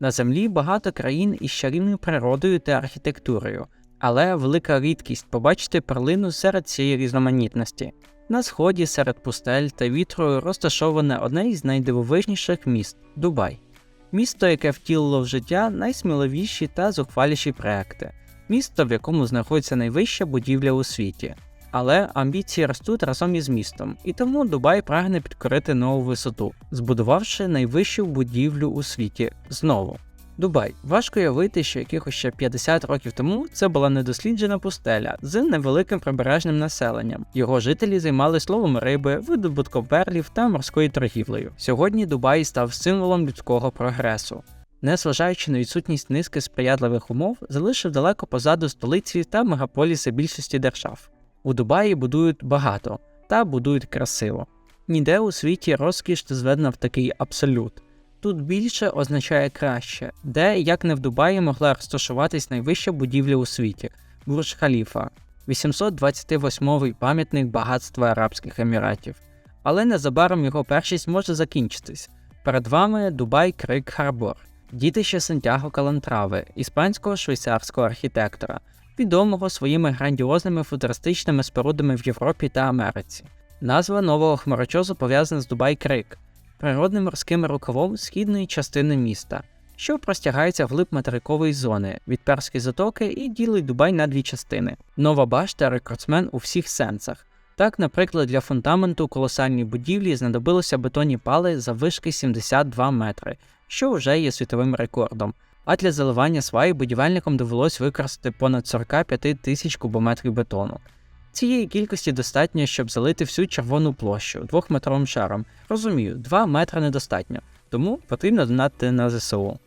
На землі багато країн із чарівною природою та архітектурою, але велика рідкість побачити перлину серед цієї різноманітності. На сході серед пустель та вітру розташоване одне із найдивовижніших міст Дубай. Місто, яке втілило в життя найсміливіші та зухваліші проекти, місто, в якому знаходиться найвища будівля у світі. Але амбіції ростуть разом із містом, і тому Дубай прагне підкорити нову висоту, збудувавши найвищу будівлю у світі знову. Дубай. Важко уявити, що якихось ще 50 років тому це була недосліджена пустеля з невеликим прибережним населенням. Його жителі займалися ловом риби, видобутком перлів та морською торгівлею. Сьогодні Дубай став символом людського прогресу. Незважаючи на відсутність низки сприятливих умов, залишив далеко позаду столиці та мегаполіси більшості держав. У Дубаї будують багато та будують красиво. Ніде у світі розкіш не зведена в такий абсолют. Тут більше означає краще, де, як не в Дубаї, могла розташуватись найвища будівля у світі Бурдж Халіфа, 828-й пам'ятник багатства Арабських Еміратів. Але незабаром його першість може закінчитись. Перед вами Дубай Крик Харбор, дітище Сантьяго Калантрави, іспанського швейцарського архітектора, відомого своїми грандіозними футуристичними спорудами в Європі та Америці. Назва нового хмарочозу пов'язана з Дубай Крик, природним морським рукавом східної частини міста, що простягається вглиб материкової зони від Перської затоки і ділить Дубай на дві частини. Нова башта рекордсмен у всіх сенсах. Так, наприклад, для фундаменту колосальної будівлі знадобилося бетонні пали за вишки 72 метри, що вже є світовим рекордом. А для заливання сваї будівельникам довелось використати понад 45 тисяч кубометрів бетону. Цієї кількості достатньо, щоб залити всю червону площу двохметровим шаром. Розумію, 2 метри недостатньо, тому потрібно донати на ЗСУ.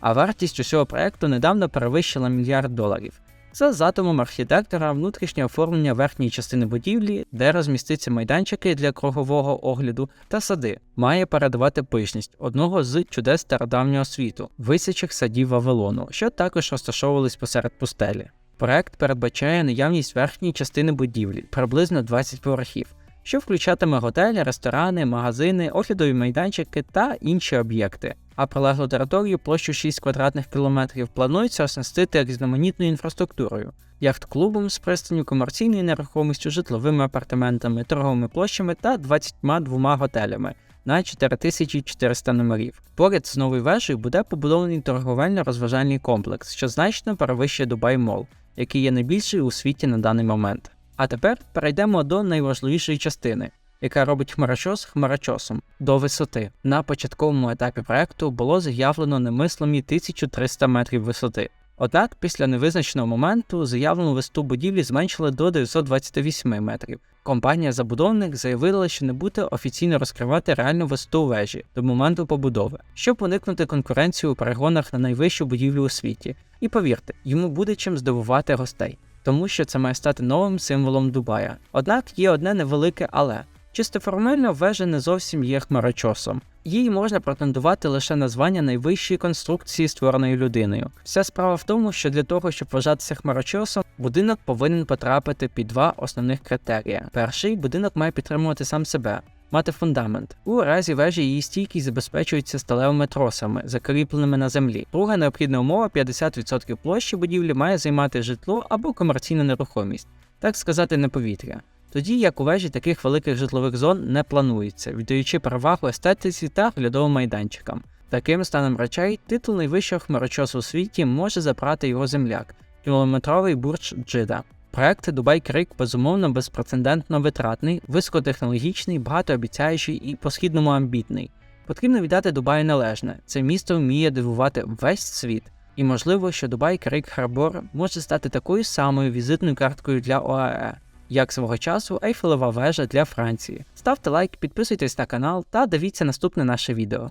А вартість усього проекту недавно перевищила мільярд доларів. За задумом архітектора, внутрішнє оформлення верхньої частини будівлі, де розміститься майданчики для кругового огляду та сади, має передавати пишність одного з чудес стародавнього світу висячих садів Вавилону, що також розташовувались посеред пустелі. Проект передбачає наявність верхньої частини будівлі, приблизно 20 поверхів, що включатиме готелі, ресторани, магазини, оглядові майданчики та інші об'єкти. А прилеглу територію площу 6 квадратних кілометрів планується оснастити різноманітною інфраструктурою, яхт-клубом з пристаню комерційною нерухомістю, житловими апартаментами, торговими площами та 22 готелями на 4400 номерів. Поряд з новою вежею буде побудований торговельно-розважальний комплекс, що значно перевищує Дубай Мол, який є найбільший у світі на даний момент. А тепер перейдемо до найважливішої частини, яка робить хмарочос хмарочосом до висоти. На початковому етапі проекту було заявлено немислимі 1300 метрів висоти. Однак після невизначеного моменту заявлену висоту будівлі зменшили до 928 метрів. Компанія-забудовник заявила, що не буде офіційно розкривати реальну висоту вежі до моменту побудови, щоб уникнути конкуренцію у перегонах на найвищу будівлю у світі. І повірте, йому буде чим здивувати гостей, тому що це має стати новим символом Дубая. Однак є одне невелике але. Чисто формально вежа не зовсім є хмарочосом. Їй можна претендувати лише на звання найвищої конструкції, створеної людиною. Вся справа в тому, що для того, щоб вважатися хмарочосом, будинок повинен потрапити під два основних критерія. Перший будинок має підтримувати сам себе. Мати фундамент. У разі вежі її стійкість забезпечується сталевими тросами, закріпленими на землі. Друга необхідна умова 50% площі будівлі має займати житло або комерційна нерухомість, так сказати, не повітря. Тоді як у вежі таких великих житлових зон не планується, віддаючи перевагу естетиці та глядовим майданчикам. Таким станом речей, титул найвищого хмарочосу у світі може забрати його земляк кілометровий бурдж Джида. Проект Дубай Крик безумовно безпрецедентно витратний, високотехнологічний, багатообіцяючий і по-східному амбітний. Потрібно віддати Дубаю належне. Це місто вміє дивувати весь світ. І можливо, що Дубай Крик Харбор може стати такою самою візитною карткою для ОАЕ як свого часу Ейфелева вежа для Франції. Ставте лайк, підписуйтесь на канал та дивіться наступне наше відео.